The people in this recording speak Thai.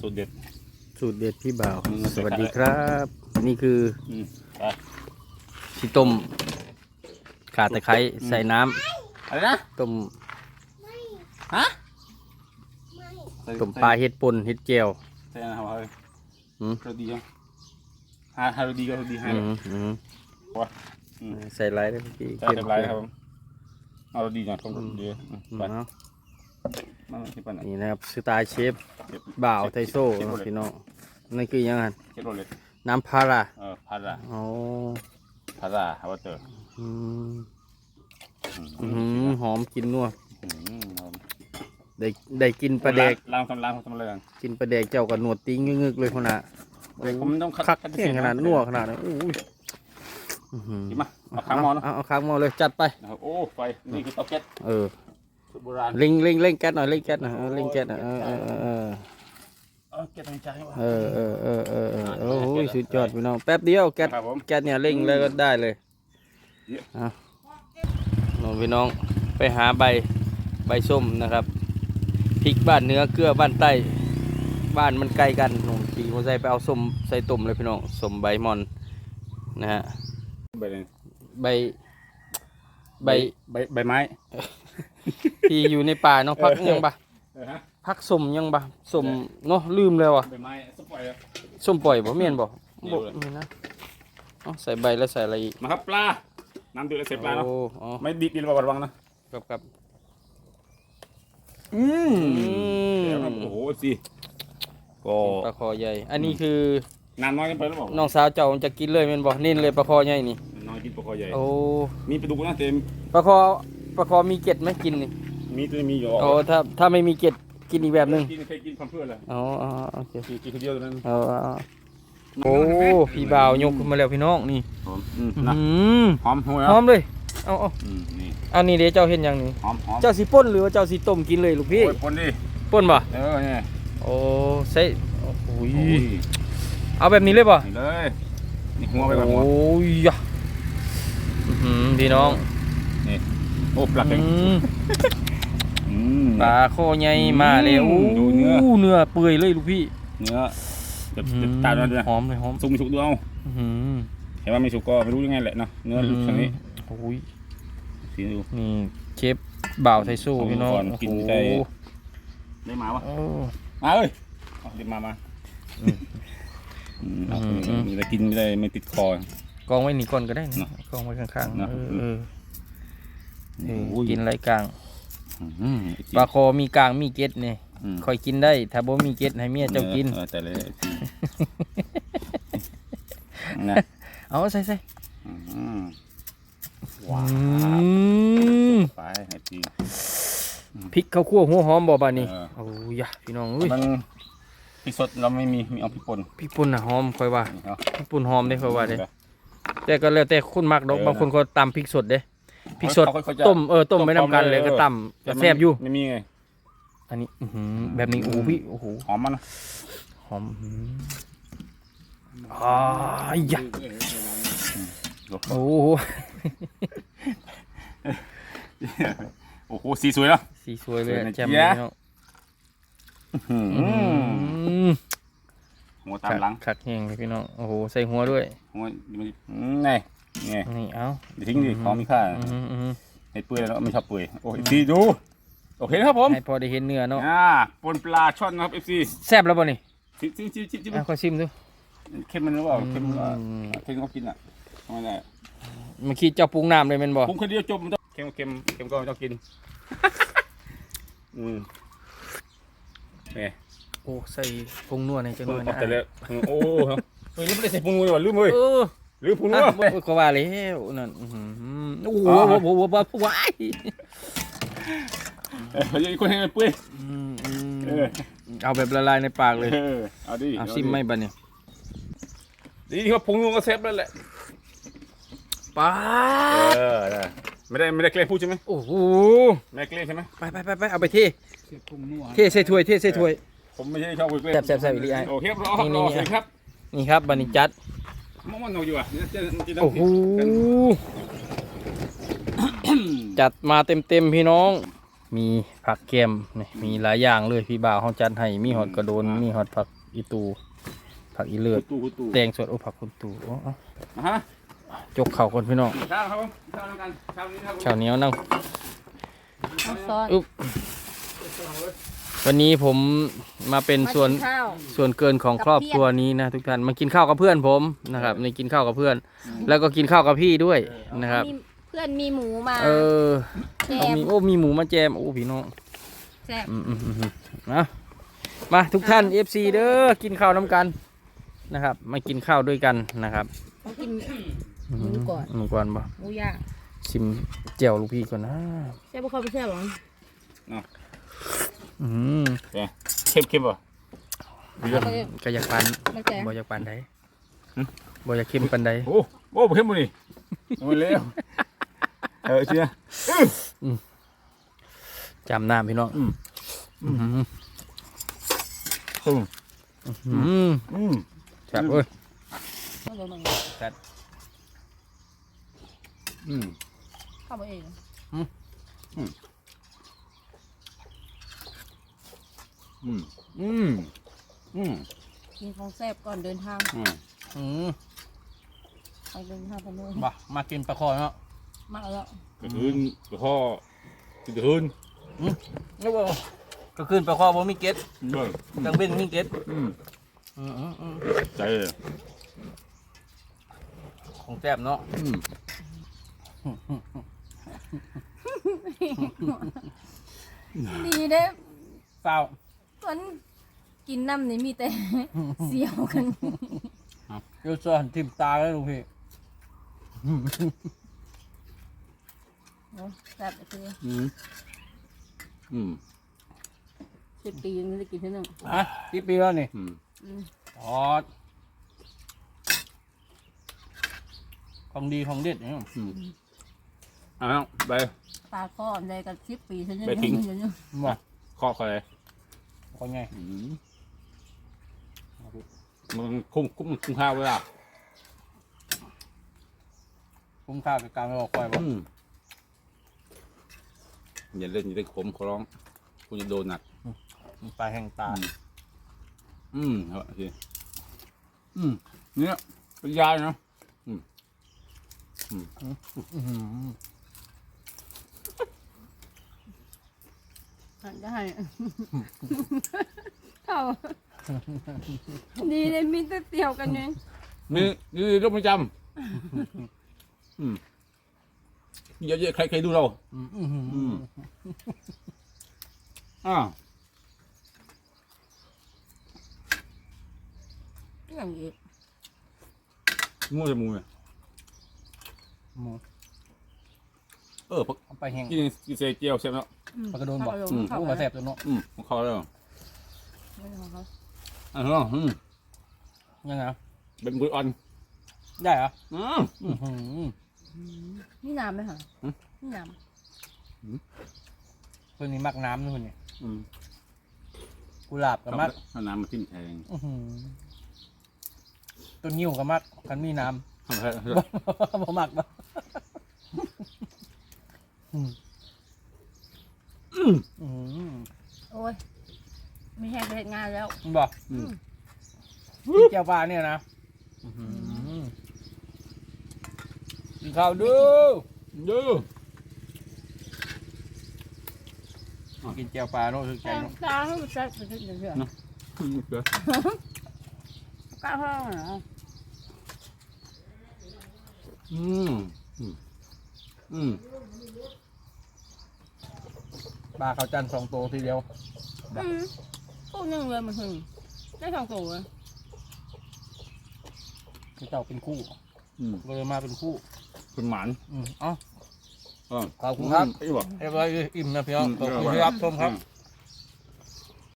สูตรเด็ด สูตรเด็ดพี่บ่าวอืมสวัสดีครับ นี่คืออืมไปที่ต้มข่าตะไคร้ใส่น้ำอะไรนะต้มฮะต้มปลาเห็ดปนเห็ดเจียวใช่นะครับเฮ้ยอืม เราดีจังฮาฮาเราดีก็เราดีให้อืเลยมอืมวะอืมใส่ไรได้เมื่อกี้ใช่เรียบร้อยครับผมเอาเราดีก่อนผมเดี๋ยวอืมอืมไปเอา มาที่ปันนี่นะครับสไตล์เชฟเก็บบ่าวไทโซ่เก็บเนาะเลยพี่น้องนั่นคือยังไงเก็บโรเล็ตน้ำพาราเออพาราอ๋อพาราฮาวเตอร์อืมอืมอื้อหือหอมกินนัวอืมครับได้ได้กินปลาแดกล้างทำล้างทำอะไรกันกินปลาแดกเจ้ากับหนวดติ้งงึกๆเลยคนน่ะเด็กผมต้องคัดคักคัดแข่งขนาดนัวขนาดนั้นอู้ยอื้อหือกินมาเอาข้างหมอเนาะเอาเอาข้างหมอเลยจัดไปนะครับโอ้ไฟนี่คือเตาแก๊สเออสู ตรโบราณเร่งเร่งเร่งแก๊สหน่อยเร่งแก๊สหน่อยเออเร่งแก๊สหน่อยเออเออเออเออเออแก๊สทางใจวะเออเออเออเออเออโอ้โหสุดยอดพี่น้องแป๊บเดียวแก๊สครับผมแก๊สเนี่ยเร่งแล้วก็ได้เลยเยอะเอาน้องพี่น้องไปหาใบใบส้มนะครับพริกบ้านเหนื้อเกลือบ้านใต้บ้านมันใกล้กันหนุ่มขี่มอเตอร์ไซค์ไปเอาส้มใส่ต้มเลยพี่น้องส้มใบมอนนะฮะใบเลยใบใบ ใบใบไม้ ที่อยู่ในป่าเนาะพักยังปะเออฮะพักสมยังปะสมเนาะลืมแล้วอะใบไม้สปอยล์ส้มปล่อยบ่เมียนบ่นี่บ่เลยมีนะเอาใส่ใบแล้วใส่อะไรอีกมาครับปลา น้ำเดือดแล้วเสร็จปลาเนาะ โอ้อ๋อไม่ดิบดีระวังนะ ครับครับอืมอืมเดี๋ยวครับโอ้โหสิก็ปลาคอใหญ่ อันนี้คือน้ำน้อยกันไปหรือเปล่าน้องสาวเจ้าจะกินเลยแม่นบ่นิ่นเลยปลาคอใหญ่นี่ น้อยกินปลาคอใหญ่ โอ้ มีปลาดุกนะเต็มปลาคอ ปลาคอมีเกล็ดไหมกินนี่มีตัวมีอยู่โอ้ถ้าถ้าไม่มีเกล็ดกินอีกแบบหนึงกินเคยกินความเพื่อนแหละอ๋ออ๋อโอเคกินกินคนเดียวเท่านั้นเอาเอาเอาโอ้พี่บ่าวยกขึ้นมาแล้วพี่น้องนี่หอมอืมอื้อนะหือหอมหัวหอมเลยเอาเอาอืมนี่อันนี้เดี๋ยวเจ้าเห็นยังนี่หอมหอมเจ้าสิป่นหรือว่าเจ้าสิต้มกินเลยลูกพี่โอ้ยปนดิป่นบ่เออเนี่ยโอ้ใส่โอ้โหโอ้ยเอาแบบนี้เลยป่ะนี่เลยนี่หัวไปแบบหัวโอ้ยยะอื้อหือพี่น้อง โอ้ปลาเค็งอืมอืม ปลาคอใหญ่มาแล้วอืมดูเนื้อโเนื้อเปื่อยเลยลูกพี่เนื้อจะอื้อหืจะอตาดมันด้วยหอมเลยหอมสุกไม่สุกดูเอาอื้อหือเห็นว่าไม่สุกก็ไม่รู้ยังไงแหละเนาะเนื้อลูกชนิดโอ้ยสีดู นี่เชฟบ่าวไทยสู้เอาพี่น้องก่อนโอ้กินโหได้ได้มาวะโอ้มาเอ้ยเอาเดี๋ยวมามาอืมอืมเอาอืมอืม มีอะไรกินไม่ได้ไม่ติดคอ กองไว้นี่ก่อนก็ได้นะเนอะกองไว้ข้างๆเนอะ เออเออ เออโอ้ยกินไรกลางอืมปลาคอมีกลางมีเกล็ดนี่อืมคอยกินได้ ถ้าบ่มีเกล็ดให้เมียเจ้ากินเออแต่เลยนะเอาใส่ใส่อืมว้าอืวมไปให้จีพริกข้าวคั่วหัวหอมบ่บาดนี้เออโอ้ยะพี่น้องอุ้ยมันพริกสดเราไม่มีมีเอาพริกป่นพริกป่นน่ะหอมค่อยว่านี่เนาะพริกป่นหอมเด้ค่อยว่าเด้แต่ก็แล้วแต่คนมักดอกเออบางคนก็ตำพริกสดเด้ พริกสดเขาเขาจะต้มเออต้มไม่นำกันเลยต้มก็เลยตำก็แซ่บอยู่ ไม่มีไงอันนี้อื้อหือแบบนี้โอ้โหพี่โอ้โหหอมมันนะหอมอื้อหืออ้ายยะโอ้โหโอ้โหสีสวยเนาะ สีสวยเลยสวยนะแจ่มเจี๊เลยยะพี่น้องอืมอืมหัวตามหลังคักแห้งเลยพี่น้องโอ้โหใส่หัวด้วยหัวมันอืมไง ไงนี่เอ้าเดี๋ยวทิ้งดิของมีค่าอือหืออือหือเห็ดเปื่อยแล้วไม่ชอบเปื่อยโอ้ยซีดูโอเคนะครับผมให้พอได้เห็นเนื้อเนาะอ่าปนปลาช่อนนะครับเอฟซีแซ่บแล้วบ่นี่ชิมชิมชิมชิมชิมอะขอชิมดูเค็มมันหรือเปล่าเค็มหรือเปล่าอืมเค็มเขากินอะทำไมได้เมื่อกี้เจ้าปรุงน้ำเลยแม่นบ่ปรุงคนเดียวจบมันต้องเค็มเค็มเค็มก็ไม่ต้องกินอืมเนี่ยโอ้ใส่ปรุงนัวในจังเอเลอยนะแต่แล้วโอ้โหเฮ้ยนี่ไม่ได้ใส่ปรุงนัวว่ะลืมเลย เออลืมปรุงนัอะวโอ้ยก็ว่าแล้วนั่นอื้อหือโอ้โหอ๋อโอ้โหโอ้โหว้าวว้ายเออยังคนให้มันเปื่อยอืมอืมเออเอาแบบละลายในปากเลยเออเอาดิเอาซิมไม่บัดนี้ดีที่เขาปรุงนัวก็เซฟแล้วแหละป้าดเออได้ไม่ได้ไม่ได้เกรงพูดใช่ไหมโอ้โหไม่ได้เกรงใช่ไหมไปไปไปไปเอาไปเทเสียบปรุงนัวเทใส่ถ้วยเทใส่ถ้วย ผมไม่ใช่ชอบคุยเกรงแซ่บแซ่บแซ่บอีหลีไอ้ โอเคครับรอครับนี่รอนี่สวัสดีครับ นี่ครับบัดนี้จัด มันมันโนอยู่อะนี่จะจะจะโอ้โหจัดมาเต็มเต็มๆพี่น้อง มีผักแก้มนี่มีหลายอย่างเลยพี่บ่าวเขาจัดให้มีหอดกระโดนมีหอดผักอีตู ผักอีเลือดตู้ตู้แตงสดโอ้ผักคุณตูโอ้เอาอะฮะจกเข่าคนพี่น้องเช้าครับผมเช้าแล้วกันเช้านี้ครับผมข้าวเหนียวนั่งเอาซอสอุ๊บ วันนี้ผมมาเป็นส่วนมากิข้าวส่วนเกินของครอบครัวนี้นะทุกท่านมากินข้าวกับเพื่อนผมนะครับในกินข้าวกับเพื่อน แล้วก็กินข้าวกับพี่ด้วยนะครับ มีเพื่อนมีหมูมา เออแจเอามมีโอ้มีหมูมาแจมโอ้พี่น้องแซ่บอืมอืมอืมอืมนะมาทุกท่าน FC เด้อกินข้าวน้ำกันนะครับ มากินข้าวด้วยกันนะครับต้องกิน หมูก่อน หมูก่อนบ่หมูย่างชิมเจียวลูกพี่ก่อนนะแซ่บบ่เข้าไปแซ่บหรอ อืมเข้มเข้มป่ะเอาไปก็อยากปันมาแจมบ่อยากปันใดหึบ่อยากเค็มปันใดโอ้โอ้เข้มบุนี่เอาไปเร็วเออเชียร์จำหน้าพี่น้องอืมอืมอืมอืมอืมครับเอ้ยเอาไปมึงอืมเข้าไปเองอืม อืมอืมกินของแซ่บก่อนเดินทางอืมอืมไปเดินทางไปเลยบ่มากินปลาคอเนาะมาแล้ว กระทืนกระข้อกินกระทืนนี่บ่ก็ขึ้นปลาคอบ่มีเก็ดเออจังเบ้นมีเก็ดอืมอืมอืมอืมใจเลยของแซ่บเนาะอืมดีเด้เปล่า คนกินน้ำนี่มีแต่ เสียวกัน เดี๋ยวส่วนทิมตาแล้วลูกพี่ โอ้แซ่บคืออืมอืมสิบปียังไม่ได้กินเท่านึงฮะกี่ปีแล้วนี่อืมอืมทอดของดีของเด็ดเนี่ยอืมเอ้าวไป ปลาข้ออะไรกันสิบปีเท่านึงไปทิ้งเดี๋ยวนี้บ่ข้อเขาเลย คนไงอืมมันคุ้มคุ้มคุ้มค่าเวลาคุ้มค่ากับการรอคอยบ่อืมอย่าเล่นอย่าเล่นขมขอร้อง คุณจะโดนหนัก ปลาแห้งตา อืมเอาโอเคอืมเนี่ยเป็นยาเนาะอื้อหือ ได้เท่าดีเลยมีแต่เตียวกันเองมีนี่โรคประจำอืมเยอะๆใครใครดูเรา อืมอื้อหืออืมอ่าอย่างนี้งูจะมูเนี่ยหมูเออพวกเอาไปแห้งกินกินเซเจียวใช่ไหมเนาะ ปลากระโดนบ่เข้าอืมเข้าลูกไปมาแซ่บตัวเนาะอืมของเขาแล้วไม่ของเขาอ่าเนาะอืมยังไงเป็นกุยออนได้เหรออืม อื้อหือนี่น้ำไหมคะหืม นี่น้คนนี้มักน้ำนะคนนี้อืมกุหลาบกับมักเอาน้ำมาทิ้มแทงอื้อหือต้นยิ้วกับมักกันมีน้ทำไมำบ่มักบ่อืมอื้อหือำโอ้ยไม่แห้งไปเฮ็ดงาน แล้วมึงบอกอืมกินแก้วปลาเนี่ยนะกินข้าวดูดูกินแก้วปลาเนาะคือแกแกงงเนาะตาให้มันแซ่บไปนิดเดียวเถอะอืมเดี๋ยวก้าวห้องเหรออืมอืมอืมปลาข้าวจันทร์สองตัวทีเดียว อืม พูดยังเลยมันถึงได้สองตัวเลยคือเจ้าเป็นคู่อืมก็เลยมาเป็นคู่คุณหมานอืมเอ๋ออ๋อ ขอบคุณครับ ไอ้บอก เรียบร้อยอิ่มนะพี่น้องอืมขอบคุณที่รับชมครับ อื